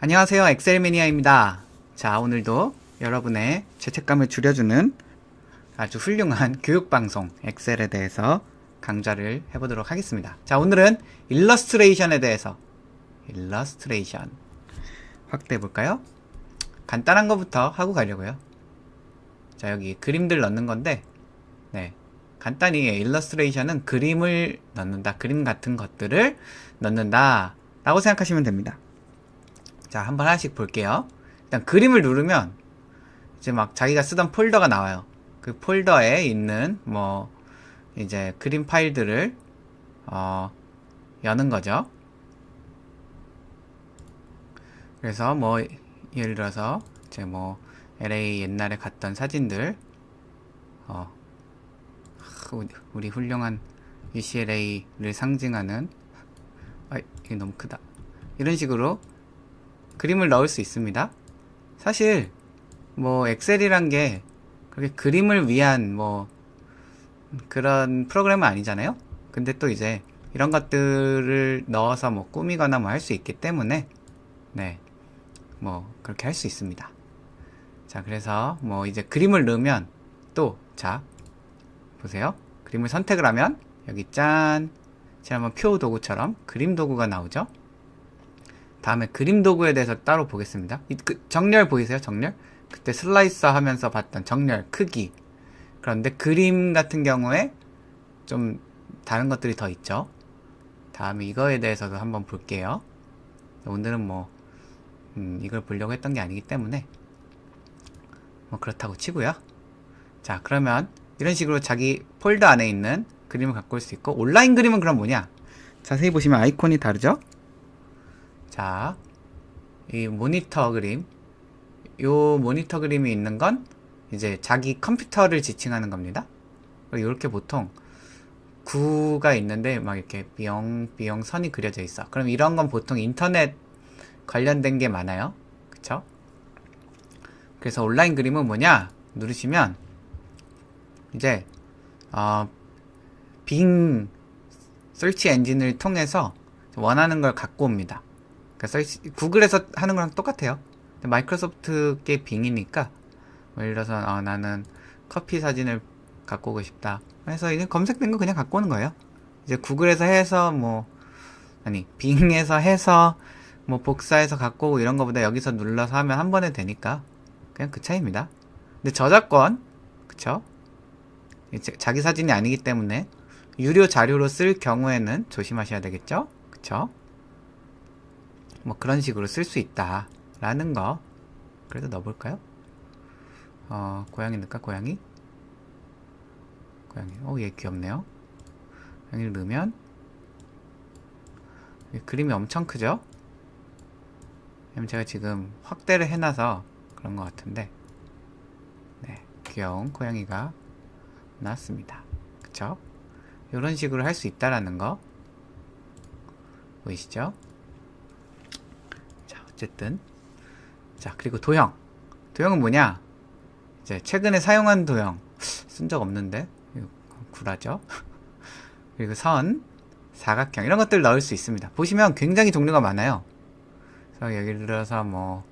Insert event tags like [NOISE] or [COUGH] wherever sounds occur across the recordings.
안녕하세요. 엑셀매니아입니다. 자, 오늘도 여러분의 죄책감을 줄여주는 아주 훌륭한 [LAUGHS] 교육방송 엑셀에 대해서 강좌를 해보도록 하겠습니다. 자, 오늘은 일러스트레이션에 대해서 일러스트레이션 확대해 볼까요? 간단한 것부터 하고 가려고요. 자, 여기 그림들 넣는 건데, 네. 간단히 일러스트레이션은 그림을 넣는다. 그림 같은 것들을 넣는다. 라고 생각하시면 됩니다. 자, 한번 하나씩 볼게요. 일단 그림을 누르면 이제 막 자기가 쓰던 폴더가 나와요. 그 폴더에 있는 뭐 이제 그림 파일들을 어 여는 거죠. 그래서 뭐 예를 들어서 이제 뭐 LA 옛날에 갔던 사진들 어 우리 훌륭한 UCLA를 상징하는 아 이게 너무 크다. 이런 식으로 그림을 넣을 수 있습니다. 사실 뭐 엑셀이란 게 그렇게 그림을 위한 뭐 그런 프로그램은 아니잖아요. 근데 또 이제 이런 것들을 넣어서 뭐 꾸미거나 뭐 할 수 있기 때문에 네. 뭐 그렇게 할 수 있습니다. 자, 그래서 뭐 이제 그림을 넣으면 또 자, 보세요. 그림을 선택을 하면 여기 짠 지난번 표 도구처럼 그림 도구가 나오죠. 다음에 그림 도구에 대해서 따로 보겠습니다. 이, 그, 정렬 보이세요? 정렬? 그때 슬라이서 하면서 봤던 정렬, 크기. 그런데 그림 같은 경우에 좀 다른 것들이 더 있죠. 다음에 이거에 대해서도 한번 볼게요. 오늘은 뭐, 음, 이걸 보려고 했던 게 아니기 때문에, 뭐 그렇다고 치고요. 자, 그러면 이런 식으로 자기 폴더 안에 있는 그림을 갖고 올 수 있고, 온라인 그림은 그럼 뭐냐? 자세히 보시면 아이콘이 다르죠? 자, 이 모니터 그림. 요 모니터 그림이 있는 건 이제 자기 컴퓨터를 지칭하는 겁니다. 이렇게 보통 구가 있는데 막 이렇게 삐용 삐용 선이 그려져 있어. 그럼 이런 건 보통 인터넷 관련된 게 많아요. 그쵸? 그래서 온라인 그림은 뭐냐? 누르시면 이제 어, 빙 설치 엔진을 통해서 원하는 걸 갖고 옵니다. 그러니까 설치, 구글에서 하는 거랑 똑같아요. 마이크로소프트계 빙이니까 뭐 예를 들어서 어, 나는 커피 사진을 갖고 오고 싶다. 그래서 이제 검색된 거 그냥 갖고 오는 거예요. 이제 구글에서 해서 뭐 아니 빙에서 해서 뭐 복사해서 갖고 오고 이런 거보다 여기서 눌러서 하면 한 번에 되니까 그냥 그 차이입니다. 근데 저작권 그쵸? 자기 사진이 아니기 때문에 유료 자료로 쓸 경우에는 조심하셔야 되겠죠? 그쵸? 뭐 그런 식으로 쓸 수 있다라는 거 그래도 넣어볼까요? 어 고양이 넣을까 고양이? 고양이 어얘 귀엽네요 고양이를 넣으면 이 그림이 엄청 크죠? 제가 지금 확대를 해놔서 그런 것 같은데 네 귀여운 고양이가 나왔습니다 그쵸? 이런 식으로 할 수 있다라는 거 보이시죠? 자, 어쨌든. 자, 그리고 도형. 도형은 뭐냐? 이제 최근에 사용한 도형. 쓴 적 없는데? 구라죠? [LAUGHS] 그리고 선, 사각형, 이런 것들 넣을 수 있습니다. 보시면 굉장히 종류가 많아요. 그래서 예를 들어서 뭐,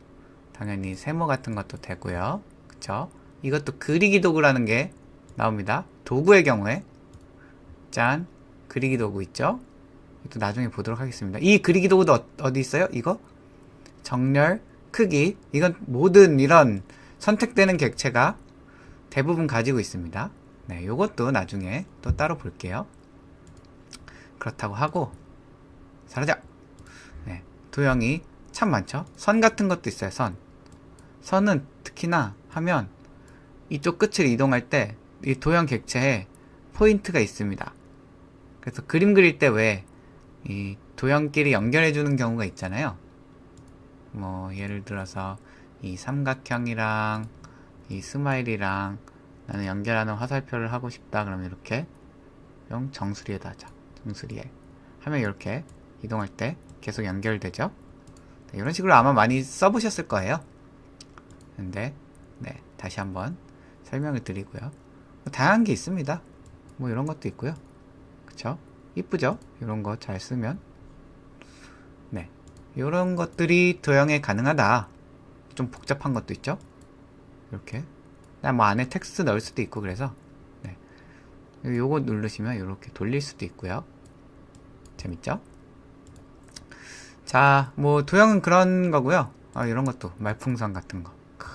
당연히 세모 같은 것도 되고요. 그쵸? 이것도 그리기 도구라는 게 나옵니다. 도구의 경우에. 짠. 그리기 도구 있죠? 또 나중에 보도록 하겠습니다. 이 그리기 도구도 어, 어디 있어요? 이거? 정렬, 크기, 이건 모든 이런 선택되는 객체가 대부분 가지고 있습니다. 네, 요것도 나중에 또 따로 볼게요. 그렇다고 하고, 사라져! 네, 도형이 참 많죠? 선 같은 것도 있어요, 선. 선은 특히나 하면 이쪽 끝을 이동할 때 이 도형 객체에 포인트가 있습니다. 그래서 그림 그릴 때 왜 이 도형끼리 연결해 주는 경우가 있잖아요. 뭐 예를 들어서 이 삼각형이랑 이 스마일이랑 나는 연결하는 화살표를 하고 싶다 그러면 이렇게 영 정수리에다 하자. 정수리에. 하면 이렇게 이동할 때 계속 연결되죠? 네, 이런 식으로 아마 많이 써보셨을 거예요. 근데 네 다시 한번 설명을 드리고요. 뭐 다양한 게 있습니다. 뭐 이런 것도 있고요. 그쵸? 이쁘죠? 이런 거 잘 쓰면. 네 이런 것들이 도형에 가능하다. 좀 복잡한 것도 있죠. 이렇게. 뭐 안에 텍스트 넣을 수도 있고 그래서 네. 요거 누르시면 이렇게 돌릴 수도 있고요. 재밌죠? 자, 뭐 도형은 그런 거고요. 아, 이런 것도 말풍선 같은 거. 크.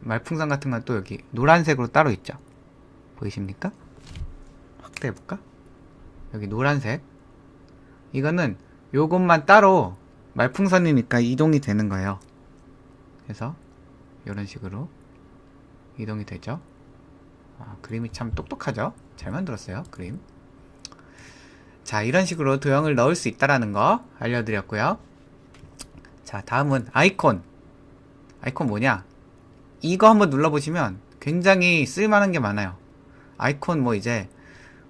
말풍선 같은 건 또 여기 노란색으로 따로 있죠. 보이십니까? 확대해 볼까? 여기 노란색. 이거는 요것만 따로 말풍선이니까 이동이 되는 거예요. 그래서 이런 식으로 이동이 되죠. 아, 그림이 참 똑똑하죠? 잘 만들었어요, 그림. 자, 이런 식으로 도형을 넣을 수 있다라는 거 알려드렸고요. 자, 다음은 아이콘. 아이콘 뭐냐? 이거 한번 눌러보시면 굉장히 쓸만한 게 많아요. 아이콘 뭐 이제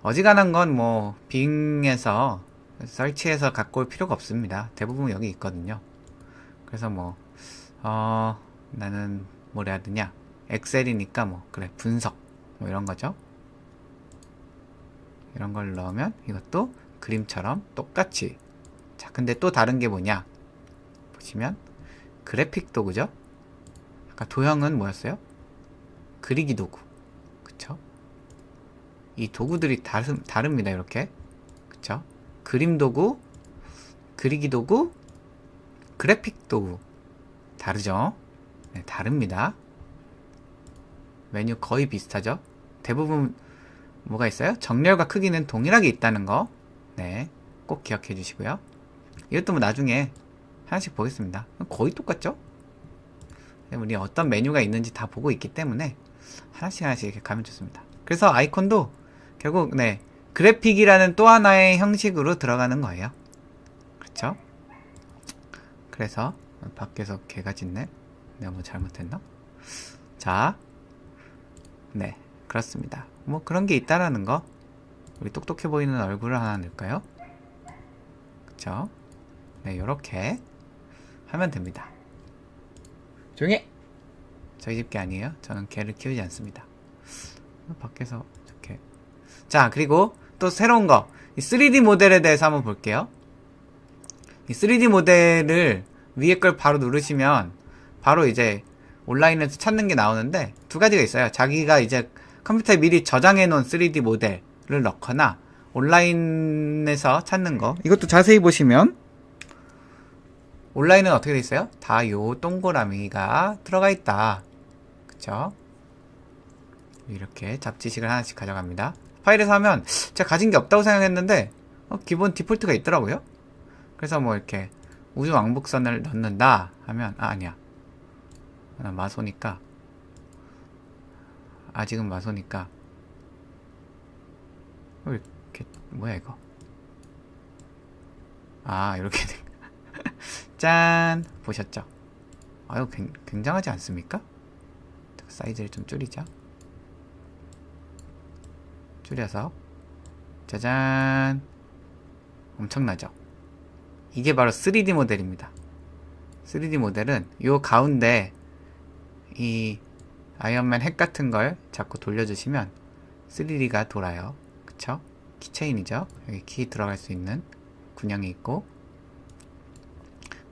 어지간한 건 뭐 빙에서 설치해서 갖고 올 필요가 없습니다. 대부분 여기 있거든요. 그래서 뭐, 어, 나는 뭘 해야 되냐? 엑셀이니까 뭐, 그래, 분석. 뭐 이런 거죠. 이런 걸 넣으면 이것도 그림처럼 똑같이. 자, 근데 또 다른 게 뭐냐? 보시면, 그래픽 도구죠? 아까 도형은 뭐였어요? 그리기 도구. 그쵸? 이 도구들이 다름, 다릅니다, 이렇게. 그쵸? 그림 도구, 그리기 도구, 그래픽 도구. 다르죠? 네, 다릅니다. 메뉴 거의 비슷하죠? 대부분 뭐가 있어요? 정렬과 크기는 동일하게 있다는 거. 네. 꼭 기억해 주시고요. 이것도 뭐 나중에 하나씩 보겠습니다. 거의 똑같죠? 네, 우리 어떤 메뉴가 있는지 다 보고 있기 때문에 하나씩 하나씩 이렇게 가면 좋습니다. 그래서 아이콘도 결국 네 그래픽이라는 또 하나의 형식으로 들어가는 거예요. 그렇죠? 그래서 밖에서 개가 짖네. 내가 뭐 잘못했나? 자, 네 그렇습니다. 뭐 그런 게 있다라는 거. 우리 똑똑해 보이는 얼굴을 하나 넣을까요? 그쵸? 네, 요렇게 하면 됩니다. 조용히 해! 저희 집 개 아니에요. 저는 개를 키우지 않습니다. 밖에서 이렇게. 자, 그리고 또 새로운 거. 이 3D 모델에 대해서 한번 볼게요. 이 3D 모델을 위에 걸 바로 누르시면 바로 이제 온라인에서 찾는 게 나오는데 두 가지가 있어요. 자기가 이제 컴퓨터에 미리 저장해 놓은 3D 모델을 넣거나 온라인에서 찾는 거. 이것도 자세히 보시면 온라인은 어떻게 돼 있어요? 다 요 동그라미가 들어가 있다. 그쵸? 이렇게 잡지식을 하나씩 가져갑니다. 파일에서 하면 제가 가진 게 없다고 생각했는데 어, 기본 디폴트가 있더라고요. 그래서 뭐 이렇게 우주 왕복선을 넣는다 하면 아 아니야. 아, 마소니까. 아직은 마소니까. 어, 이렇게 뭐야 이거? 아 이렇게 [LAUGHS] 짠! 보셨죠? 아유 굉- 굉장하지 않습니까? 사이즈를 좀 줄이자 줄여서 짜잔 엄청나죠 이게 바로 3D 모델입니다 3D 모델은 요 가운데 이 아이언맨 핵 같은 걸 자꾸 돌려주시면 3D가 돌아요. 그쵸? 키체인이죠? 여기 키 들어갈 수 있는 군형이 있고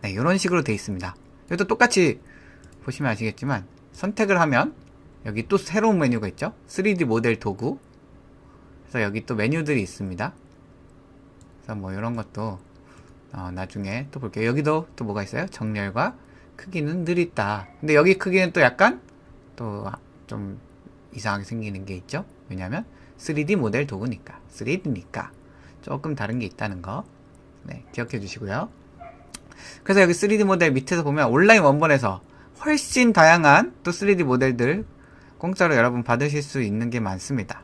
네, 이런 식으로 되어 있습니다. 이것도 똑같이 보시면 아시겠지만 선택을 하면 여기 또 새로운 메뉴가 있죠? 3D 모델 도구 그래서 여기 또 메뉴들이 있습니다. 그래서 뭐 이런 것도 어, 나중에 또 볼게요. 여기도 또 뭐가 있어요? 정렬과 크기는 느리다. 근데 여기 크기는 또 약간 또 좀 이상하게 생기는 게 있죠. 왜냐면 3D 모델 도구니까 3D니까 조금 다른 게 있다는 거 네, 기억해 주시고요. 그래서 여기 3D 모델 밑에서 보면 온라인 원본에서 훨씬 다양한 또 3D 모델들 공짜로 여러분 받으실 수 있는 게 많습니다.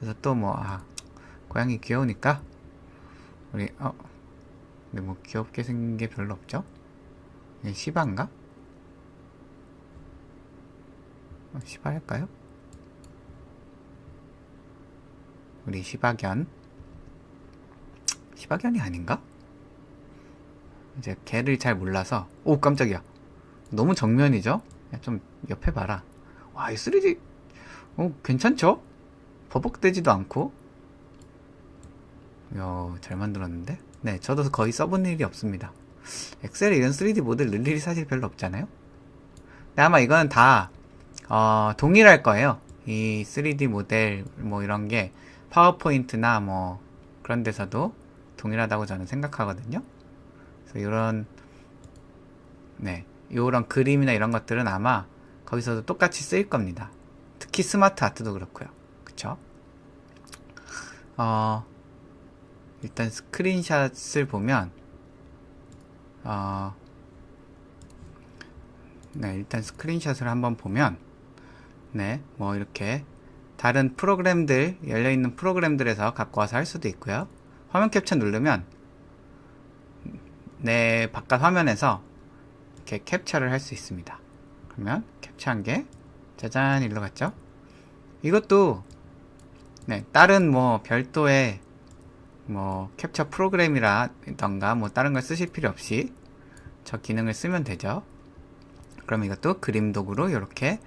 그래서 또 뭐 아, 고양이 귀여우니까 우리 어 근데 뭐 귀엽게 생긴 게 별로 없죠? 시바인가? 어, 시바 할까요? 우리 시바견 시바견이 아닌가? 이제 개를 잘 몰라서 오 깜짝이야 너무 정면이죠? 야, 좀 옆에 봐라 와 이 3D 어 괜찮죠? 버벅대지도 않고 이야 잘 만들었는데 네 저도 거의 써본 일이 없습니다 엑셀에 이런 3D 모델 넣을 일이 사실 별로 없잖아요. 근데 아마 이거는 다 어, 동일할 거예요. 이 3D 모델 뭐 이런 게 파워포인트나 뭐 그런 데서도 동일하다고 저는 생각하거든요. 그래서 이런 네, 이런 그림이나 이런 것들은 아마 거기서도 똑같이 쓰일 겁니다. 특히 스마트 아트도 그렇고요. 그쵸? 어, 일단 스크린샷을 보면, 어, 네, 일단 스크린샷을 한번 보면, 네, 뭐 이렇게 다른 프로그램들, 열려있는 프로그램들에서 갖고 와서 할 수도 있고요. 화면 캡처 누르면, 내 바깥 화면에서 이렇게 캡처를 할 수 있습니다. 그러면 캡처한 게 짜잔 일로 갔죠? 이것도 네, 다른 뭐 별도의 뭐 캡처 프로그램이라던가 뭐 다른 걸 쓰실 필요 없이 저 기능을 쓰면 되죠. 그럼 이것도 그림 도구로 이렇게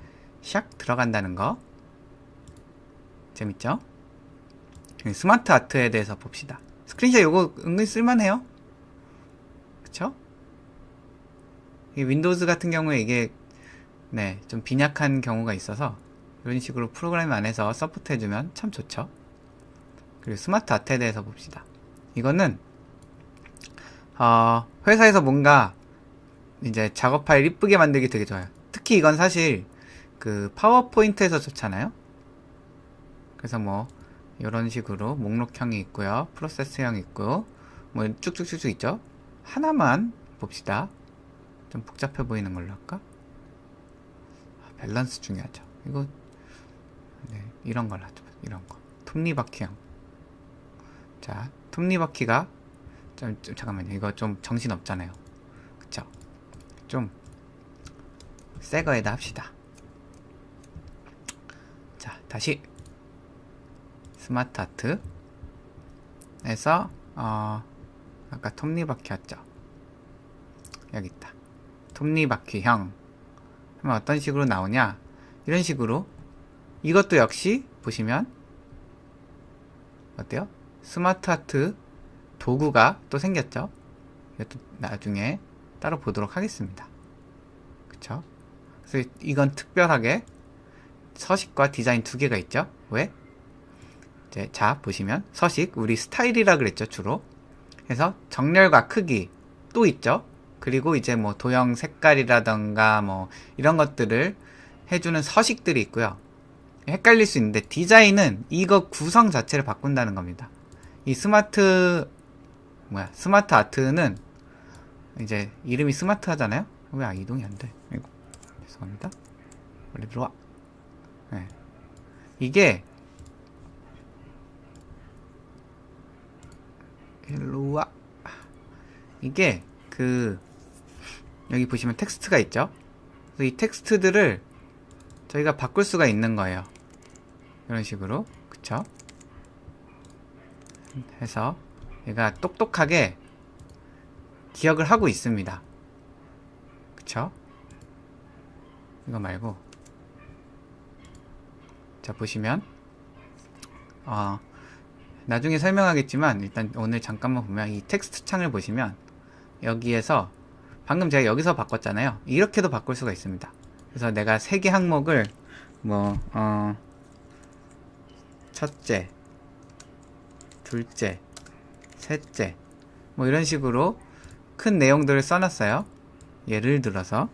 샥 들어간다는 거 재밌죠? 스마트 아트에 대해서 봅시다. 스크린샷 이거 은근히 쓸만해요. 그쵸? 이 윈도우즈 같은 경우에 이게 네, 좀 빈약한 경우가 있어서 이런 식으로 프로그램 안에서 서포트 해주면 참 좋죠. 그리고 스마트 아트에 대해서 봅시다. 이거는 어, 회사에서 뭔가 이제 작업 파일 이쁘게 만들기 되게 좋아요. 특히 이건 사실 그 파워포인트에서 좋잖아요. 그래서 뭐 이런 식으로 목록형이 있고요. 프로세스형 있고 뭐 쭉쭉쭉쭉 있죠. 하나만 봅시다. 좀 복잡해 보이는 걸로 할까? 아, 밸런스 중요하죠. 이거 네, 이런 걸 하죠. 이런 거. 톱니바퀴형. 자, 톱니바퀴가 좀, 좀 잠깐만요. 이거 좀 정신 없잖아요. 그쵸? 좀 새 거에다 합시다. 자, 다시 스마트 아트 에서 어 아까 톱니바퀴였죠. 여기 있다. 톱니바퀴형 하면 어떤 식으로 나오냐? 이런 식으로 이것도 역시 보시면 어때요? 스마트 아트 도구가 또 생겼죠? 이것도 나중에 따로 보도록 하겠습니다. 그쵸? 그래서 이건 특별하게 서식과 디자인 두 개가 있죠? 왜? 이제 자 보시면 서식 우리 스타일이라 그랬죠 주로 그래서 정렬과 크기 또 있죠 그리고 이제 뭐 도형 색깔이라던가 뭐 이런 것들을 해주는 서식들이 있고요 헷갈릴 수 있는데 디자인은 이거 구성 자체를 바꾼다는 겁니다. 이 스마트 뭐야 스마트 아트는 이제 이름이 스마트 하잖아요? 왜 아, 이동이 안 돼. 이거 죄송합니다. 원래 들어와. 네. 이게 일로와. 이게 그 여기 보시면 텍스트가 있죠? 이 텍스트들을 저희가 바꿀 수가 있는 거예요 이런 식으로 그쵸? 해서 얘가 똑똑하게 기억을 하고 있습니다. 그쵸? 이거 말고. 자 보시면. 어 나중에 설명하겠지만 일단 오늘 잠깐만 보면 이 텍스트 창을 보시면 여기에서 방금 제가 여기서 바꿨잖아요. 이렇게도 바꿀 수가 있습니다. 그래서 내가 세 개 항목을 뭐 어, 첫째, 둘째, 셋째 뭐 이런 식으로 큰 내용들을 써놨어요. 예를 들어서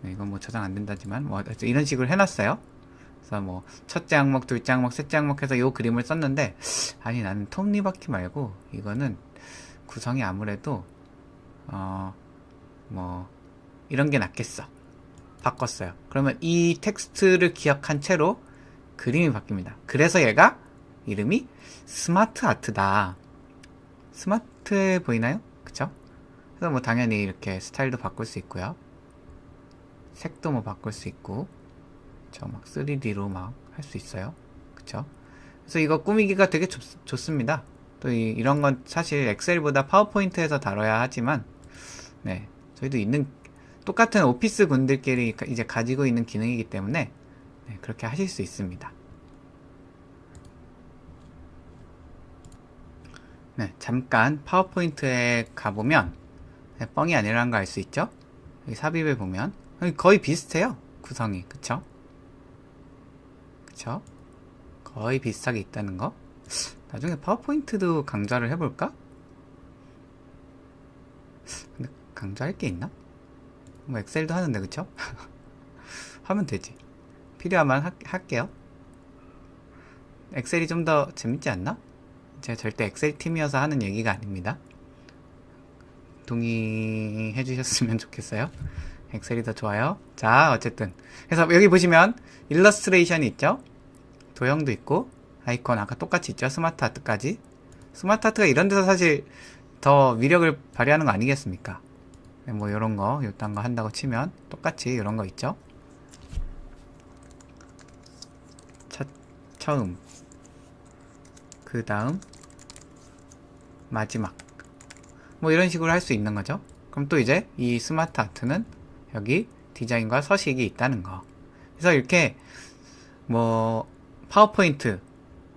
네, 이건 뭐 저장 안 된다지만 뭐 이런 식으로 해놨어요. 그래서 뭐 첫째 항목, 둘째 항목, 셋째 항목 해서 요 그림을 썼는데 아니 나는 톱니바퀴 말고 이거는 구성이 아무래도 어 뭐 이런 게 낫겠어. 바꿨어요. 그러면 이 텍스트를 기억한 채로 그림이 바뀝니다. 그래서 얘가 이름이 스마트 아트다. 스마트해 보이나요? 그쵸? 그래서 뭐 당연히 이렇게 스타일도 바꿀 수 있고요. 색도 뭐 바꿀 수 있고 그쵸 막 3D로 막 할 수 있어요 그쵸 그래서 이거 꾸미기가 되게 좋, 좋습니다 또 이, 런건 사실 엑셀보다 파워포인트에서 다뤄야 하지만 네 저희도 있는 똑같은 오피스 군들끼리 이제 가지고 있는 기능이기 때문에 네, 그렇게 하실 수 있습니다 네, 잠깐 파워포인트에 가보면 네, 뻥이 아니라는 걸알수 있죠? 여기 삽입에 보면 거의 비슷해요. 구성이. 그쵸? 그쵸? 거의 비슷하게 있다는 거. 나중에 파워포인트도 강좌를 해볼까? 근데 강좌할 게 있나? 뭐 엑셀도 하는데 그쵸? [LAUGHS] 하면 되지. 필요하면 하- 할게요. 엑셀이 좀 더 재밌지 않나? 제가 절대 엑셀 팀이어서 하는 얘기가 아닙니다. 동의해 주셨으면 [LAUGHS] 좋겠어요. 엑셀이 더 좋아요. 자, 어쨌든. 그래서 여기 보시면 일러스트레이션이 있죠? 도형도 있고, 아이콘 아까 똑같이 있죠? 스마트 아트까지. 스마트 아트가 이런 데서 사실 더 위력을 발휘하는 거 아니겠습니까? 네, 뭐 이런 거, 요딴 거 한다고 치면 똑같이 이런 거 있죠? 첫, 처음. 그 다음, 마지막. 뭐 이런 식으로 할 수 있는 거죠. 그럼 또 이제 이 스마트 아트는 여기 디자인과 서식이 있다는 거. 그래서 이렇게 뭐 파워포인트,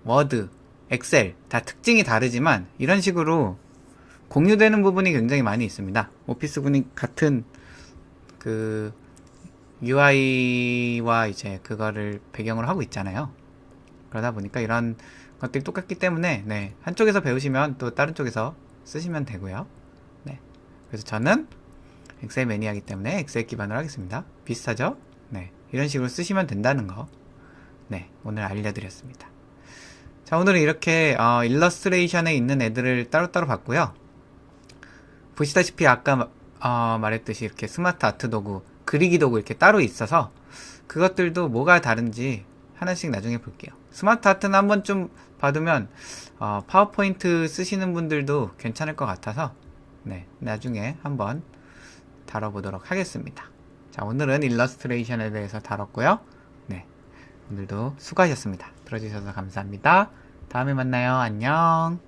워드, 엑셀 다 특징이 다르지만 이런 식으로 공유되는 부분이 굉장히 많이 있습니다. 오피스 군이 같은 그 UI와 이제 그거를 배경으로 하고 있잖아요. 그러다 보니까 이런 것들이 똑같기 때문에 네, 한쪽에서 배우시면 또 다른 쪽에서 쓰시면 되고요. 네. 그래서 저는 엑셀 매니아이기 때문에 엑셀 기반으로 하겠습니다. 비슷하죠? 네. 이런 식으로 쓰시면 된다는 거. 네. 오늘 알려드렸습니다. 자, 오늘은 이렇게 어, 일러스트레이션에 있는 애들을 따로따로 봤고요. 보시다시피 아까 어, 말했듯이 이렇게 스마트 아트 도구, 그리기 도구 이렇게 따로 있어서 그것들도 뭐가 다른지 하나씩 나중에 볼게요. 스마트 아트는 한번 좀 봐두면 어, 파워포인트 쓰시는 분들도 괜찮을 것 같아서 네, 나중에 한번 다뤄보도록 하겠습니다. 자, 오늘은 일러스트레이션에 대해서 다뤘고요. 네, 오늘도 수고하셨습니다. 들어주셔서 감사합니다. 다음에 만나요. 안녕.